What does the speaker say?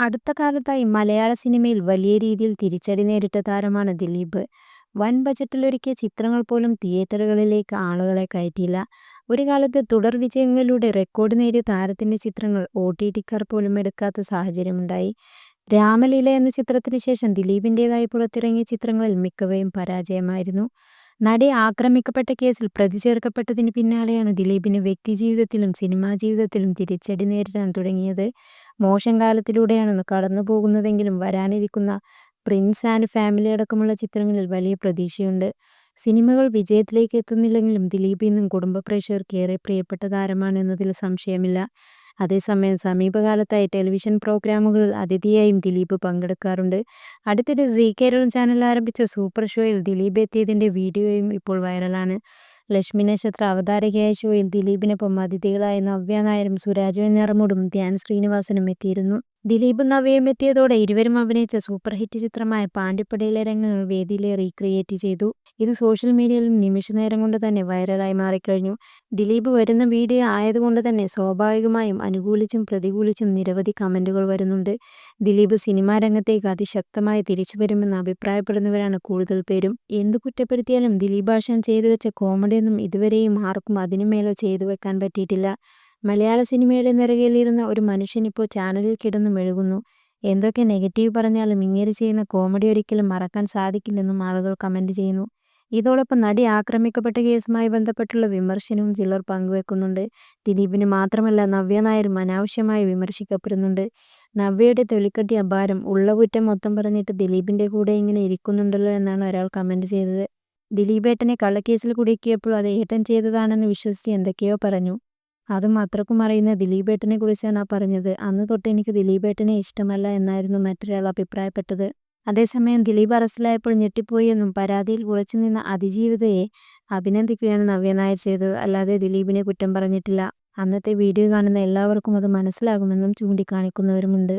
അടുത്ത കാലത്തായി മലയാള സിനിമയിൽ വലിയ രീതിയിൽ തിരിച്ചടി നേരിട്ട താരമാണ് ദിലീപ്. വൻ ബജറ്റിലൊരുക്കിയ ചിത്രങ്ങൾ പോലും തിയേറ്ററുകളിലേക്ക് ആളുകളെ കയറ്റിയില്ല. ഒരു കാലത്ത് തുടർ വിജയങ്ങളിലൂടെ റെക്കോർഡ് നേടിയ താരത്തിന്റെ ചിത്രങ്ങൾ ഒ ടി ടിക്കാർ പോലും എടുക്കാത്ത സാഹചര്യമുണ്ടായി. രാമലീല എന്ന ചിത്രത്തിന് ശേഷം ദിലീപിന്റെതായി പുറത്തിറങ്ങിയ ചിത്രങ്ങളിൽ മിക്കവയും പരാജയമായിരുന്നു. നടി ആക്രമിക്കപ്പെട്ട കേസിൽ പ്രതി ചേർക്കപ്പെട്ടതിന് പിന്നാലെയാണ് ദിലീപിന് വ്യക്തിജീവിതത്തിലും സിനിമാ ജീവിതത്തിലും തിരിച്ചടി നേരിടാൻ തുടങ്ങിയത്. മോശം കാലത്തിലൂടെയാണ് കടന്നു പോകുന്നതെങ്കിലും വരാനിരിക്കുന്ന പ്രിൻസ് ആൻഡ് ഫാമിലി അടക്കമുള്ള ചിത്രങ്ങളിൽ വലിയ പ്രതീക്ഷയുണ്ട്. സിനിമകൾ വിജയത്തിലേക്ക് എത്തുന്നില്ലെങ്കിലും ദിലീപ് ഇന്നും കുടുംബ പ്രേക്ഷകർക്ക് ഏറെ പ്രിയപ്പെട്ട താരമാണ് എന്നതിൽ സംശയമില്ല. അതേസമയം സമീപകാലത്തായി ടെലിവിഷൻ പ്രോഗ്രാമുകളിൽ അതിഥിയായും ദിലീപ് പങ്കെടുക്കാറുണ്ട്. അടുത്തിടെ സീ കേരളം ചാനൽ ആരംഭിച്ച സൂപ്പർ ഷോയിൽ ദിലീപ് എത്തിയതിന്റെ വീഡിയോയും ഇപ്പോൾ വൈറലാണ്. ലക്ഷ്മി നക്ഷത്ര അവതാരകയായ ഷോയിൽ ദിലീപിനൊപ്പം അതിഥികളായ നവ്യ നായരും സുരാജ് ധ്യാൻ ശ്രീനിവാസനും എത്തിയിരുന്നു. ദിലീപും നവ്യയും എത്തിയതോടെ ഇരുവരും അഭിനയിച്ച സൂപ്പർ ഹിറ്റ് ചിത്രമായ പാണ്ടിപ്പടയിലെ രംഗങ്ങൾ വേദിയിലെ റീക്രിയേറ്റ് ചെയ്തു. ഇത് സോഷ്യൽ മീഡിയയിലും നിമിഷനേരം കൊണ്ട് തന്നെ വൈറലായി മാറിക്കഴിഞ്ഞു. ദിലീപ് വരുന്ന വീഡിയോ ആയതുകൊണ്ട് തന്നെ സ്വാഭാവികമായും അനുകൂലിച്ചും പ്രതികൂലിച്ചും നിരവധി കമന്റുകൾ വരുന്നുണ്ട്. ദിലീപ് സിനിമാ രംഗത്തേക്ക് അതിശക്തമായി തിരിച്ചു വരുമെന്ന് അഭിപ്രായപ്പെടുന്നവരാണ് കൂടുതൽ പേരും. എന്ത് കുറ്റപ്പെടുത്തിയാലും ദിലീപ് ആശാൻ ചെയ്തു വെച്ച കോമഡിയൊന്നും ഇതുവരെയും ആർക്കും അതിനുമേലോ ചെയ്തു വെക്കാൻ പറ്റിയിട്ടില്ല. മലയാള സിനിമയുടെ നിറകയിലിരുന്ന ഒരു മനുഷ്യൻ ഇപ്പോൾ ചാനലിൽ കിടന്ന് മെഴുകുന്നു. എന്തൊക്കെ നെഗറ്റീവ് പറഞ്ഞാലും ഇങ്ങേര് ചെയ്യുന്ന കോമഡി ഒരിക്കലും മറക്കാൻ സാധിക്കില്ലെന്നും ആളുകൾ കമന്റ് ചെയ്യുന്നു. ഇതോടൊപ്പം നടി ആക്രമിക്കപ്പെട്ട കേസുമായി ബന്ധപ്പെട്ടുള്ള വിമർശനവും ചിലർ പങ്കുവെക്കുന്നുണ്ട്. ദിലീപിന് മാത്രമല്ല നവ്യ നായരും അനാവശ്യമായി വിമർശിക്കപ്പെടുന്നുണ്ട്. നവ്യയുടെ തൊലിക്കട്ടി അപാരം. ഉള്ള കുറ്റം മൊത്തം പറഞ്ഞിട്ട് ദിലീപിന്റെ കൂടെ ഇങ്ങനെ ഇരിക്കുന്നുണ്ടല്ലോ എന്നാണ് ഒരാൾ കമന്റ് ചെയ്തത്. ദിലീപേട്ടനെ കള്ളക്കേസിൽ കുടുക്കിയപ്പോൾ അത് ഏട്ടൻ ചെയ്തതാണെന്ന് വിശ്വസിച്ച് എന്തൊക്കെയോ പറഞ്ഞു. അതും അത്രക്കും അറിയുന്ന ദിലീപേട്ടനെ കുറിച്ചാണ് ആ പറഞ്ഞത്. അന്ന് തൊട്ട് എനിക്ക് ദിലീപേട്ടനെ ഇഷ്ടമല്ല എന്നായിരുന്നു മറ്റൊരാൾ അഭിപ്രായപ്പെട്ടത്. അതേസമയം ദിലീപ് അറസ്റ്റിലായപ്പോൾ ഞെട്ടിപ്പോയി എന്നും പരാതിയിൽ ഉറച്ചുനിന്ന അതിജീവിതയെ അഭിനന്ദിക്കുകയാണ് നവ്യ നായർ ചെയ്തത്. അല്ലാതെ ദിലീപിനെ കുറ്റം പറഞ്ഞിട്ടില്ല. അന്നത്തെ വീഡിയോ കാണുന്ന എല്ലാവർക്കും അത് മനസ്സിലാകുമെന്നും ചൂണ്ടിക്കാണിക്കുന്നവരുമുണ്ട്.